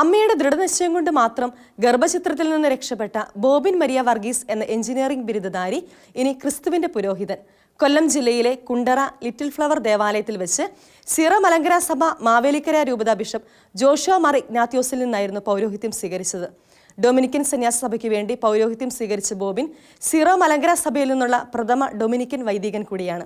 അമ്മയുടെ ദൃഢനിശ്ചയം കൊണ്ട് മാത്രം ഗർഭചിത്രത്തിൽ നിന്ന് രക്ഷപ്പെട്ട ബോബിൻ മരിയ വർഗീസ് എന്ന എഞ്ചിനീയറിംഗ് ബിരുദധാരി ഇനി ക്രിസ്തുവിന്റെ പുരോഹിതൻ. കൊല്ലം ജില്ലയിലെ കുണ്ടറ ലിറ്റിൽ ഫ്ലവർ ദേവാലയത്തിൽ വെച്ച് സിറ മലങ്കര സഭ മാവേലിക്കര രൂപത ബിഷപ്പ് ജോഷോ മാർ ഇഗ്നാത്യോസിൽ നിന്നായിരുന്നു പൗരോഹിത്യം സ്വീകരിച്ചത്. ഡൊമിനിക്കൻ സന്യാസ സഭയ്ക്ക് വേണ്ടി പൗരോഹിത്യം സ്വീകരിച്ച ബോബിൻ സിറോ മലങ്കര സഭയിൽ നിന്നുള്ള പ്രഥമ ഡൊമിനിക്കൻ വൈദികൻ കൂടിയാണ്.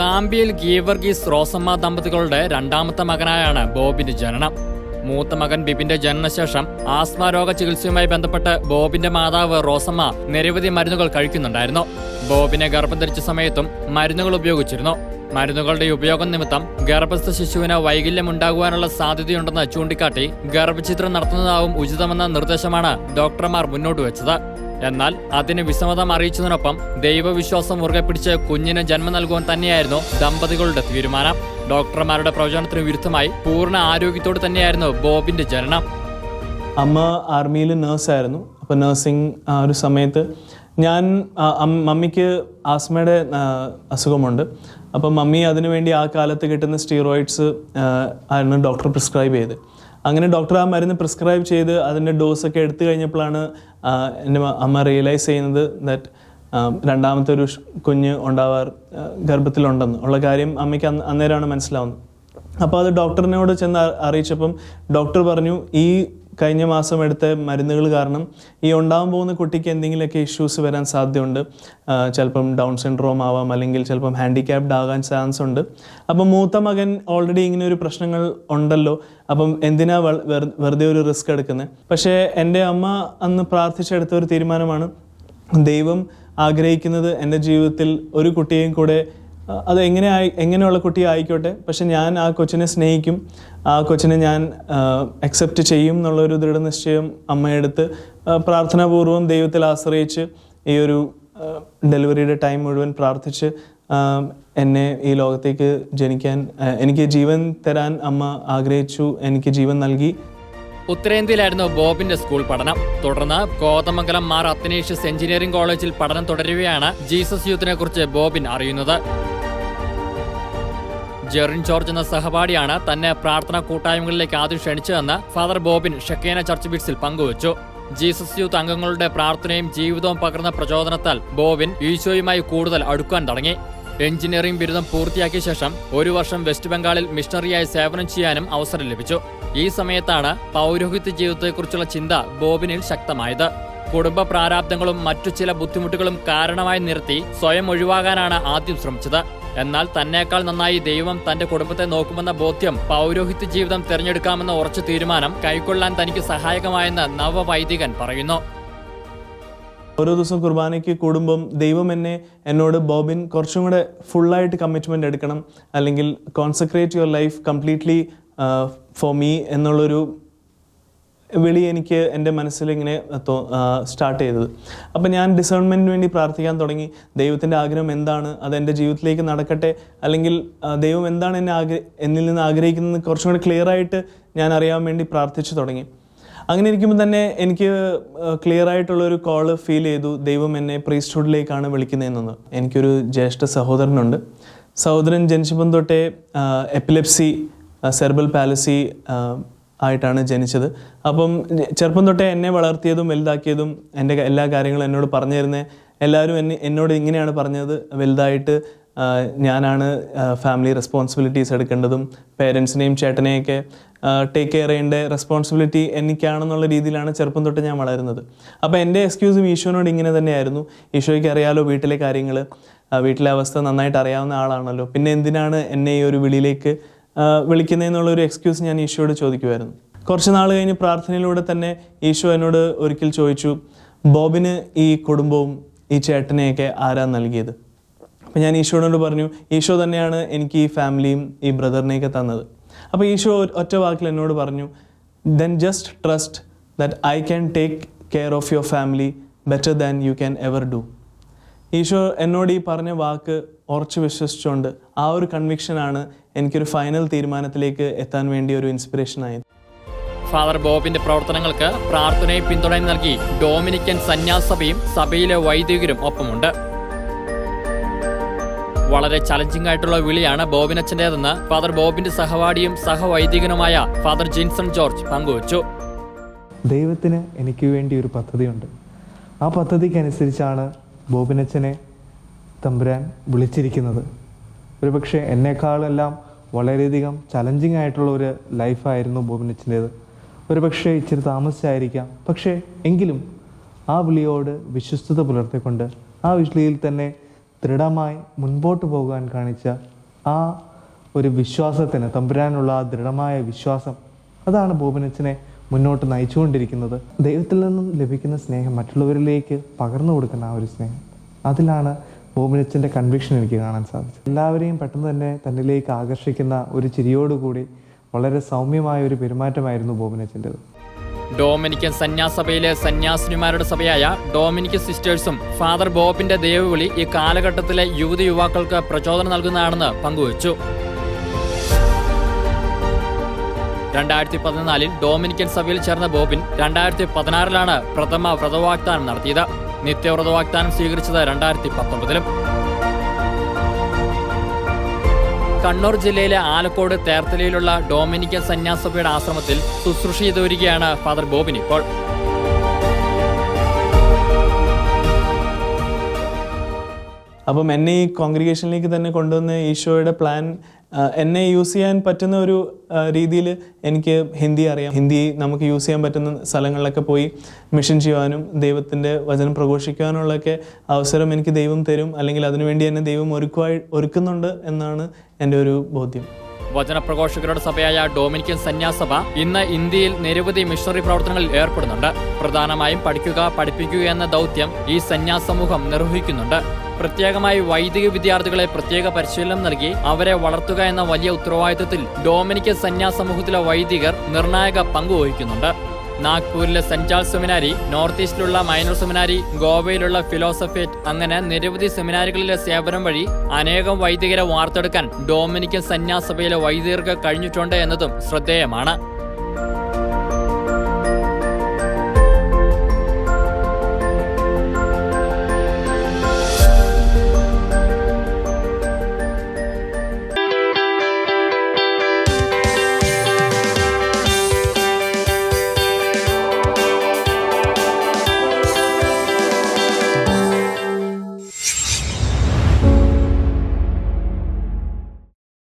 കാമ്പിയിൽ ഗീവർഗീസ് റോസമ്മ ദമ്പതികളുടെ രണ്ടാമത്തെ മകനായാണ് ബോബിന്റെ ജനനം. മൂത്ത മകൻ ബിബിന്റെ ജനനശേഷം ആസ്മ രോഗ ചികിത്സയുമായി ബന്ധപ്പെട്ട് ബോബിന്റെ മാതാവ് റോസമ്മ നിരവധി മരുന്നുകൾ കഴിക്കുന്നുണ്ടായിരുന്നു. ബോബിനെ ഗർഭം ധരിച്ച സമയത്തും മരുന്നുകൾ ഉപയോഗിച്ചിരുന്നു. മരുന്നുകളുടെ ഉപയോഗം നിമിത്തം ഗർഭസ്ഥ ശിശുവിന് വൈകല്യം ഉണ്ടാകുവാനുള്ള സാധ്യതയുണ്ടെന്ന് ചൂണ്ടിക്കാട്ടി ഗർഭചിത്രം നടത്തുന്നതാവും ഉചിതമെന്ന നിർദ്ദേശമാണ് ഡോക്ടർമാർ മുന്നോട്ട് വെച്ചത്. എന്നാൽ അതിന് വിസമ്മതം അറിയിച്ചതിനൊപ്പം ദൈവവിശ്വാസം മുറുകെ പിടിച്ച് കുഞ്ഞിന് ജന്മം നൽകുവാൻ തന്നെയായിരുന്നു ദമ്പതികളുടെ തീരുമാനം. ഡോക്ടർമാരുടെ പ്രവചനത്തിന് വിരുദ്ധമായി പൂർണ ആരോഗ്യത്തോട് തന്നെയായിരുന്നു ബോബിന്റെ ജനനം. അമ്മ ആർമിയിൽ നേഴ്സായിരുന്നു. അപ്പോൾ നേഴ്സിംഗ് ആ ഒരു സമയത്ത് ഞാൻ മമ്മിക്ക് ആസ്മയുടെ അസുഖമുണ്ട്. അപ്പോൾ മമ്മി അതിനുവേണ്ടി ആ കാലത്ത് കിട്ടുന്ന സ്റ്റീറോയിഡ്സ് ആയിരുന്നു ഡോക്ടർ പ്രിസ്ക്രൈബ് ചെയ്ത് അങ്ങനെ ഡോക്ടർ ആ മരുന്ന് പ്രിസ്ക്രൈബ് ചെയ്ത് അതിന്റെ ഡോസൊക്കെ എടുത്തു കഴിഞ്ഞപ്പോഴാണ് എന്റെ അമ്മ റിയലൈസ് ചെയ്യുന്നത് ദാറ്റ് രണ്ടാമത്തെ ഒരു കുഞ്ഞ് ഉണ്ടാവാർ ഗർഭത്തിലുണ്ടെന്ന്. ഉള്ള കാര്യം അമ്മയ്ക്ക് അന്ന് അന്നേരമാണ് മനസ്സിലാവുന്നത്. അപ്പോൾ അത് ഡോക്ടറിനോട് ചെന്ന് അറിയിച്ചപ്പം ഡോക്ടർ പറഞ്ഞു ഈ കഴിഞ്ഞ മാസം എടുത്ത മരുന്നുകൾ കാരണം ഈ ഉണ്ടാകാൻ പോകുന്ന കുട്ടിക്ക് എന്തെങ്കിലുമൊക്കെ ഇഷ്യൂസ് വരാൻ സാധ്യതയുണ്ട്. ചിലപ്പം ഡൗൺ സിൻഡ്രോം ആവാം അല്ലെങ്കിൽ ചിലപ്പം ഹാൻഡിക്യാപ്ഡ് ആകാൻ ചാൻസ് ഉണ്ട്. അപ്പം മൂത്ത മകൻ ഓൾറെഡി ഇങ്ങനെ ഒരു പ്രശ്നങ്ങൾ ഉണ്ടല്ലോ. അപ്പം എന്തിനാ വെറുതെ ഒരു റിസ്ക് എടുക്കുന്നത് പക്ഷേ എന്റെ അമ്മ അന്ന് പ്രാർത്ഥിച്ചെടുത്ത ഒരു തീരുമാനമാണ് ദൈവം ആഗ്രഹിക്കുന്നത് എന്റെ ജീവിതത്തിൽ ഒരു കുട്ടിയെയും കൂടെ അത് എങ്ങനെ ആയി എങ്ങനെയുള്ള കുട്ടി ആയിക്കോട്ടെ. പക്ഷെ ഞാൻ ആ കൊച്ചിനെ സ്നേഹിക്കും. ആ കൊച്ചിനെ ഞാൻ അക്സെപ്റ്റ് ചെയ്യും എന്നുള്ളൊരു ദൃഢനിശ്ചയം അമ്മയെടുത്ത് പ്രാർത്ഥനാപൂർവം ദൈവത്തിൽ ആശ്രയിച്ച് ഈ ഒരു ഡെലിവറിയുടെ ടൈം മുഴുവൻ പ്രാർത്ഥിച്ച് എന്നെ ഈ ലോകത്തേക്ക് ജനിക്കാൻ എനിക്ക് ജീവൻ തരാൻ അമ്മ ആഗ്രഹിച്ചു എനിക്ക് ജീവൻ നൽകി. ഉത്തരേന്ത്യയിലായിരുന്നു ബോബിന്റെ സ്കൂൾ പഠനം. തുടർന്ന് കോതമംഗലം മാർ അത്തനേഷ്യസ് എഞ്ചിനീയറിംഗ് കോളേജിൽ പഠനം തുടരുകയാണ് ജീസസ് യൂത്തിനെ കുറിച്ച് ബോബിൻ അറിയുന്നത്. ജെറിൻ ജോർജ് എന്ന സഹപാഠിയാണ് തന്നെ പ്രാർത്ഥനാ കൂട്ടായ്മകളിലേക്ക് ആദ്യം ക്ഷണിച്ചതെന്ന് ഫാദർ ബോബിൻ ഷക്കേന ചർച്ച് ബിറ്റ്സിൽ പങ്കുവച്ചു. ജീസസ് യൂത്ത് അംഗങ്ങളുടെ പ്രാർത്ഥനയും ജീവിതവും പകർന്ന പ്രചോദനത്താൽ ബോബിൻ ഈശോയുമായി കൂടുതൽ അടുക്കാൻ തുടങ്ങി. എഞ്ചിനീയറിംഗ് ബിരുദം പൂർത്തിയാക്കിയ ശേഷം ഒരു വർഷം വെസ്റ്റ് ബംഗാളിൽ മിഷണറിയായി സേവനം ചെയ്യാനും അവസരം ലഭിച്ചു. ഈ സമയത്താണ് പൗരോഹിത്യ ജീവിതത്തെക്കുറിച്ചുള്ള ചിന്ത ബോബിനിൽ ശക്തമായത്. കുടുംബ പ്രാരാബ്ദങ്ങളും മറ്റു ചില ബുദ്ധിമുട്ടുകളും കാരണമായി നിർത്തി സ്വയം ഒഴിവാകാനാണ് ആദ്യം ശ്രമിച്ചത്. എന്നാൽ തന്നേക്കാൾ നന്നായി ദൈവം തന്റെ കുടുംബത്തെ നോക്കുമെന്ന ബോധ്യം പൗരോഹിത്യ ജീവിതം തിരഞ്ഞെടുക്കാമെന്ന ഉറച്ച തീരുമാനം കൈക്കൊള്ളാൻ തനിക്ക് സഹായകമായെന്ന് നവവൈദികൻ പറയുന്നു. ഓരോ ദിവസം കുർബാനയ്ക്ക് കൂടുമ്പം ദൈവം എന്നെ എന്നോട് ബോബിൻ കുറച്ചും കൂടെ ഫുള്ളായിട്ട് കമ്മിറ്റ്മെന്റ് എടുക്കണം അല്ലെങ്കിൽ concentrate your life completely for me എന്നുള്ളൊരു വിളി എനിക്ക് എന്റെ മനസ്സിൽ ഇങ്ങനെ സ്റ്റാർട്ട് ചെയ്തത്. അപ്പം ഞാൻ ഡിസേൺമെന്റിന് വേണ്ടി പ്രാർത്ഥിക്കാൻ തുടങ്ങി. ദൈവത്തിന്റെ ആഗ്രഹം എന്താണ്? അത് എന്റെ ജീവിതത്തിലേക്ക് നടക്കട്ടെ? അല്ലെങ്കിൽ ദൈവം എന്താണ് എന്നെ ആഗ്രഹ എന്നിൽ നിന്ന് ആഗ്രഹിക്കുന്നത്? കുറച്ചും കൂടി ക്ലിയർ ആയിട്ട് ഞാൻ അറിയാൻ വേണ്ടി പ്രാർത്ഥിച്ചു തുടങ്ങി. അങ്ങനെ ഇരിക്കുമ്പോൾ തന്നെ എനിക്ക് ക്ലിയർ ആയിട്ടുള്ള ഒരു കോൾ ഫീൽ ചെയ്തു. ദൈവം എന്നെ പ്രീസ്റ്റ്ഹുഡിലേക്കാണ് വിളിക്കുന്നതെന്നത്. എനിക്കൊരു ജ്യേഷ്ഠ സഹോദരനുണ്ട്. സഹോദരൻ ജനിച്ചപ്പം തൊട്ടേ എപ്പിലെപ്സി സെർബൽ പാലസി ആയിട്ടാണ് ജനിച്ചത്. അപ്പം ചെറുപ്പം തൊട്ടേ എന്നെ വളർത്തിയതും വലുതാക്കിയതും എന്റെ എല്ലാ കാര്യങ്ങളും എന്നോട് പറഞ്ഞു തരുന്നത് എല്ലാവരും എന്നെ എന്നോട് ഇങ്ങനെയാണ് പറഞ്ഞത്. വലുതായിട്ട് ഞാനാണ് ഫാമിലി റെസ്പോൺസിബിലിറ്റീസ് എടുക്കേണ്ടതും പേരൻസിനെയും ചേട്ടനെയൊക്കെ ടേക്ക് കെയർ ചെയ്യേണ്ട റെസ്പോൺസിബിലിറ്റി എനിക്കാണെന്നുള്ള രീതിയിലാണ് ചെറുപ്പം തൊട്ട് ഞാൻ വളരുന്നത്. അപ്പോൾ എന്റെ എക്സ്ക്യൂസും ഈശോനോട് ഇങ്ങനെ തന്നെയായിരുന്നു. ഈശോയ്ക്ക് അറിയാലോ വീട്ടിലെ കാര്യങ്ങൾ വീട്ടിലെ അവസ്ഥ നന്നായിട്ട് അറിയാവുന്ന ആളാണല്ലോ. പിന്നെ എന്തിനാണ് എന്നെ ഈ ഒരു വിളിയിലേക്ക് വിളിക്കുന്നതെന്നുള്ള ഒരു എക്സ്ക്യൂസ് ഞാൻ ഈശോയോട് ചോദിക്കുമായിരുന്നു കുറച്ച് നാൾ കഴിഞ്ഞ് പ്രാർത്ഥനയിലൂടെ തന്നെ ഈശോ എന്നോട് ഒരിക്കൽ ചോദിച്ചു ബോബിന് ഈ കുടുംബവും ഈ ചേട്ടനെയൊക്കെ ആരാ നൽകിയത്? അപ്പം ഞാൻ ഈശോയോട് പറഞ്ഞു ഈശോ തന്നെയാണ് എനിക്ക് ഈ ഫാമിലിയും ഈ ബ്രദറിനെയൊക്കെ തന്നത്. അപ്പോൾ ഈശോ ഒറ്റ വാക്കിൽ എന്നോട് പറഞ്ഞു then just trust that I can take care of your family better than you can ever do Isho എന്നോട് ഈ പറഞ്ഞ വാക്ക് ഉറച്ചു വിശ്വസിച്ചുകൊണ്ട് ആ ഒരു കൺവിക്ഷനാണ് എനിക്കൊരു ഫൈനൽ തീരുമാനത്തിലേക്ക് എത്താൻ വേണ്ടി ഒരു ഇൻസ്പിറേഷൻ ആയത് ഫാദർ ബോബിന്റെ പ്രവർത്തനങ്ങൾക്ക് പ്രാർത്ഥനയും പിന്തുണയും നൽകി ഡോമിനിക്കൻ സന്യാസഭയും സഭയിലെ വൈദികരും ഒപ്പമുണ്ട്. വളരെ ചലഞ്ചിങ് ആയിട്ടുള്ള വിളിയാണ് ബോബിനച്ഛന്റെതെന്ന് ഫാദർ ബോബിന്റെ സഹപാഠിയും സഹവൈദികനുമായ ഫാദർ ജിൻസൺ ജോർജ് പങ്കുവച്ചു. ദൈവത്തിന് എനിക്ക് വേണ്ടി ഒരു പദ്ധതിയുണ്ട്. ആ പദ്ധതിക്കനുസരിച്ചാണ് ബോബിനച്ഛനെ തമ്പുരാൻ വിളിച്ചിരിക്കുന്നത്. ഒരുപക്ഷെ എന്നെക്കാളെല്ലാം വളരെയധികം ചലഞ്ചിങ് ആയിട്ടുള്ള ഒരു ലൈഫായിരുന്നു ബോബിനച്ചന്റേത് ഒരുപക്ഷെ ഇച്ചിരി താമസിച്ചായിരിക്കാം. പക്ഷേ എങ്കിലും ആ വിളിയോട് വിശ്വസ്തത പുലർത്തിക്കൊണ്ട് ആ വിളിയിൽ തന്നെ ദൃഢമായി മുൻപോട്ട് പോകാൻ കാണിച്ച ആ ഒരു വിശ്വാസത്തിന് തമ്പുരാനുള്ള ആ ദൃഢമായ വിശ്വാസം അതാണ് ബോബനച്ചനെ മുന്നോട്ട് നയിച്ചുകൊണ്ടിരിക്കുന്നത്. ദൈവത്തിൽ നിന്നും ലഭിക്കുന്ന സ്നേഹം മറ്റുള്ളവരിലേക്ക് പകർന്നു കൊടുക്കുന്ന ആ ഒരു സ്നേഹം. അതിലാണ് ബോബനച്ചന്റെ കൺവിക്ഷൻ എനിക്ക് കാണാൻ സാധിച്ചു. എല്ലാവരെയും പെട്ടെന്ന് തന്നെ തന്നിലേക്ക് ആകർഷിക്കുന്ന ഒരു ചിരിയോടുകൂടി വളരെ സൗമ്യമായ ഒരു പെരുമാറ്റമായിരുന്നു ബോബനച്ചന്റെത് ഡോമിനിക്കൻ സന്യാസഭയിലെ സന്യാസിനിമാരുടെ സഭയായ ഡോമിനിക്കൻ സിസ്റ്റേഴ്സും ഫാദർ ബോബിന്റെ ദേവവിളി ഈ കാലഘട്ടത്തിലെ യുവതി യുവാക്കൾക്ക് പ്രചോദനം നൽകുന്നതാണെന്ന് പങ്കുവച്ചു. രണ്ടായിരത്തി പതിനാലിൽ ഡോമിനിക്കൻ സഭയിൽ ചേർന്ന ബോബിൻ രണ്ടായിരത്തി പതിനാറിലാണ് പ്രഥമ വ്രതവാഗ്ദാനം നടത്തിയത്. നിത്യവ്രതവാഗ്ദാനം സ്വീകരിച്ചത് രണ്ടായിരത്തി പത്തൊമ്പതിലും കണ്ണൂർ ജില്ലയിലെ ആലക്കോട് തേർത്തലയിലുള്ള ഡൊമിനിക്കൻ സന്യാസഭയുടെ ആശ്രമത്തിൽ ശുശ്രൂഷ ചെയ്തു വരികയാണ് ഫാദർ ബോബിൻ ഇപ്പോൾ. അപ്പം എന്നെ ഈ കോൺഗ്രിഗേഷനിലേക്ക് തന്നെ കൊണ്ടുവന്ന് ഈശോയുടെ പ്ലാൻ എന്നെ യൂസ് ചെയ്യാൻ പറ്റുന്ന ഒരു രീതിയിൽ എനിക്ക് ഹിന്ദി അറിയാം. ഹിന്ദി നമുക്ക് യൂസ് ചെയ്യാൻ പറ്റുന്ന സ്ഥലങ്ങളിലൊക്കെ പോയി മിഷൻ ചെയ്യുവാനും ദൈവത്തിന്റെ വചനം പ്രഘോഷിക്കുവാനുള്ളൊക്കെ അവസരം എനിക്ക് ദൈവം തരും. അല്ലെങ്കിൽ അതിനുവേണ്ടി എന്നെ ദൈവം ഒരുക്കുവായി ഒരുക്കുന്നുണ്ട് എന്നാണ് എന്റെ ഒരു ബോധ്യം. വചനപ്രഘോഷകരുടെ സഭയായ ഡോമിനിക്കൻ സന്യാസഭ ഇന്ന് ഇന്ത്യയിൽ നിരവധി മിഷണറി പ്രവർത്തനങ്ങളിൽ ഏർപ്പെടുന്നുണ്ട്. പ്രധാനമായും പഠിക്കുക പഠിപ്പിക്കുക എന്ന ദൗത്യം ഈ സന്യാസമൂഹം നിർവഹിക്കുന്നുണ്ട്. പ്രത്യേകമായി വൈദിക വിദ്യാർത്ഥികളെ പ്രത്യേക പരിശീലനം നൽകി അവരെ വളർത്തുക എന്ന വലിയ ഉത്തരവാദിത്തത്തിൽ ഡോമിനിക്കൻ സന്യാസമൂഹത്തിലെ വൈദികർ നിർണായക പങ്ക് വഹിക്കുന്നുണ്ട്. നാഗ്പൂരിലെ ചാൾസ് സെമിനാരി നോർത്ത് ഈസ്റ്റിലുള്ള മൈനർ സെമിനാരി ഗോവയിലുള്ള ഫിലോസഫേറ്റ് അങ്ങനെ നിരവധി സെമിനാരികളിലെ സേവനം വഴി അനേകം വൈദികരെ വാർത്തെടുക്കാൻ ഡോമിനിക്കൻ സന്യാസഭയിലെ വൈദികർക്ക് കഴിഞ്ഞിട്ടുണ്ട് എന്നതും ശ്രദ്ധേയമാണ്.